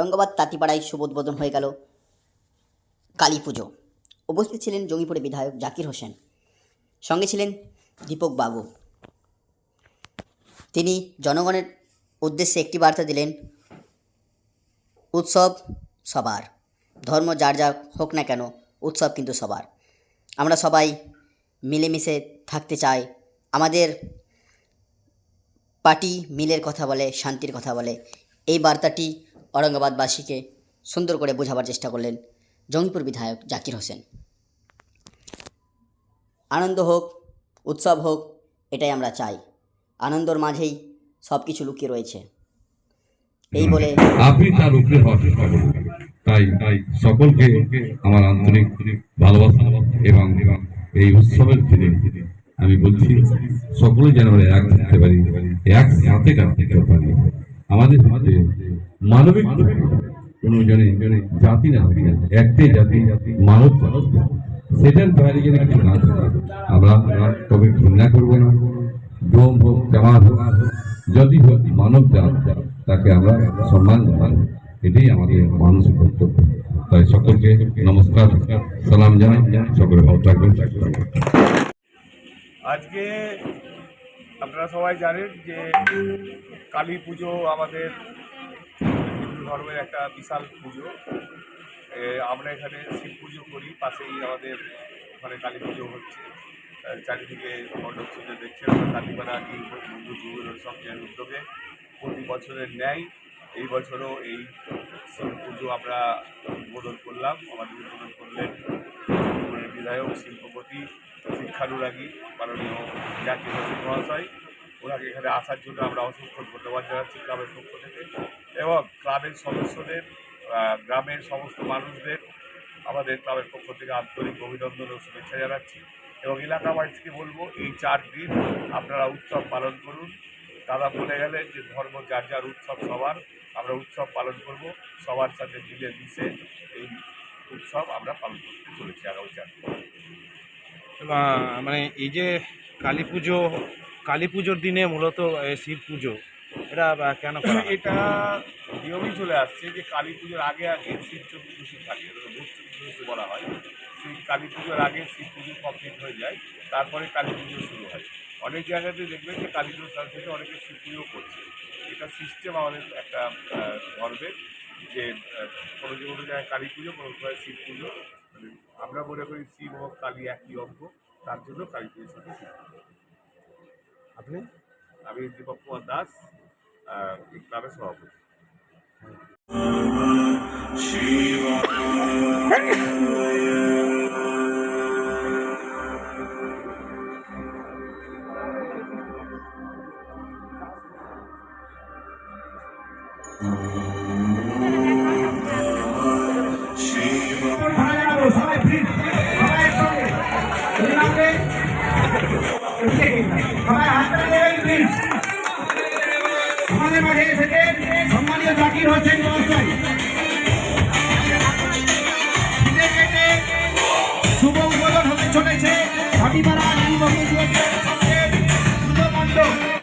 অরঙ্গাবাদ তাঁতিপাড়ায় শুভোদ্বোধন হয়ে গেল কালী পুজো। উপস্থিত ছিলেন জঙ্গিপুরে বিধায়ক জাকির হোসেন। সঙ্গে ছিলেন দীপক বাবু। তিনি জনগণের উদ্দেশ্যে একটি বার্তা দিলেন, উৎসব সবার। ধর্ম যার যা হোক না কেন, উৎসব কিন্তু সবার। আমরা সবাই মিলেমিশে থাকতে চাই। আমাদের পার্টি মিলের কথা বলে, শান্তির কথা বলে। এই বার্তাটি ঔরঙ্গাবাদবাসীকে সুন্দর করে বোঝাবার চেষ্টা করলেন জঙ্গিপুর বিধায়ক জাকির হোসেন। আনন্দ হোক, উৎসব হোক, এটাই আমরা চাই। আনন্দর মাঝেই সব কিছু লুকিয়ে রয়েছে। এই বলে আপনি তার উপরে হওয়ার চেষ্টা করবেন তাই সকলকে আমার আন্তরিক ভালোবাসা এবং এই উৎসবের দিনে আমি বলছি, সকলে যেন আমরা এক থাকতে পারি, একসাথে কাজ করতে পারি। আমাদের মানবিক কোন জনে জাতি না থাকে একটাই জাতি মানব সেটার বাইরে যেন কিছু না থাকে। আমরা তবে ঘৃণা করব না। ডোম হোক জামাত হোক যদি হোক মানব জাত তাকে আমরা সম্মান জানাব এটাই আমাদের মানসিক কর্তব্য। তাই সকলকে নমস্কার সালাম জানাই। সকলে ভালো থাকবেন। আজকে আপনারা সবাই জানেন যে কালী পুজো আমাদের ধর্মের একটা বিশাল পুজো। আমরা এখানে শিব পুজো করি, পাশেই আমাদের ওখানে কালী পুজো হচ্ছে। চারিদিকে মণ্ডপ দেখছেন আমরা, কালীপাড়া নিউ বন্ধু যুগের সঙ্গে উদ্যোগে প্রতি বছরের ন্যায় এই বছরও এই শিব পুজো আমরা উদ্বোধন করলাম। আমাদের উদ্বোধন করলেন বিধায়ক, শিল্পপতি, শিক্ষানুরাগী, মাননীয় জাতীয় মহাশয়। ওনাকে এখানে আসার জন্য আমরা অসংখ্য ধন্যবাদ জানাচ্ছি ক্লাবের পক্ষ থেকে। এবং ক্লাবের সদস্যদের গ্রামের সমস্ত মানুষদের, আমাদের ক্লাবের পক্ষ থেকে আন্তরিক অভিনন্দন ও শুভেচ্ছা জানাচ্ছি। এবং এলাকাবাসীকে বলব, এই চার দিন আপনারা উৎসব পালন করুন। দাদা বলে গেলেন যে ধর্ম যার যার উৎসব সবার, আমরা উৎসব পালন করব। সবার সাথে মিলে মিশে এই উৎসব আমরা পালন করতে চলেছি আগামী চার মানে এই যে কালী পুজো কালী পুজোর দিনে মূলত শিব পুজো। এটা কেন এটা নিয়মই চলে আসছে যে কালী পুজোর আগে আগে শিব চতুর্দশী থাকে। বলা হয়। সেই কালী পুজোর আগে শিব পুজো কমপ্লিট হয়ে যায়, তারপরে কালী পুজো শুরু হয়। অনেক জায়গাতে দেখবেন যে কালী পুজোর সাথে সাথে অনেকে শিব পুজো করছে। এটা সিস্টেম আমাদের একটা ধর্মের যে কোনো যে কোনো জায়গায় কালী পুজো, কোনো জায়গায় শিব পুজো। মানে আমরা মনে করি শিব ও কালী একই অঙ্গ, তার জন্য কালী পুজোর সাথে শিব পুজো। আপনি? আমি দীপক কুমার দাস আহ, এই ক্লাবের সভাপতি। সবাই আমাদের মাঝে এসেছেন সম্মানীয় জাকির হোসেন মহাশয়। শুভ উদ্বোধন হতে চলেছে হাটিপাড়া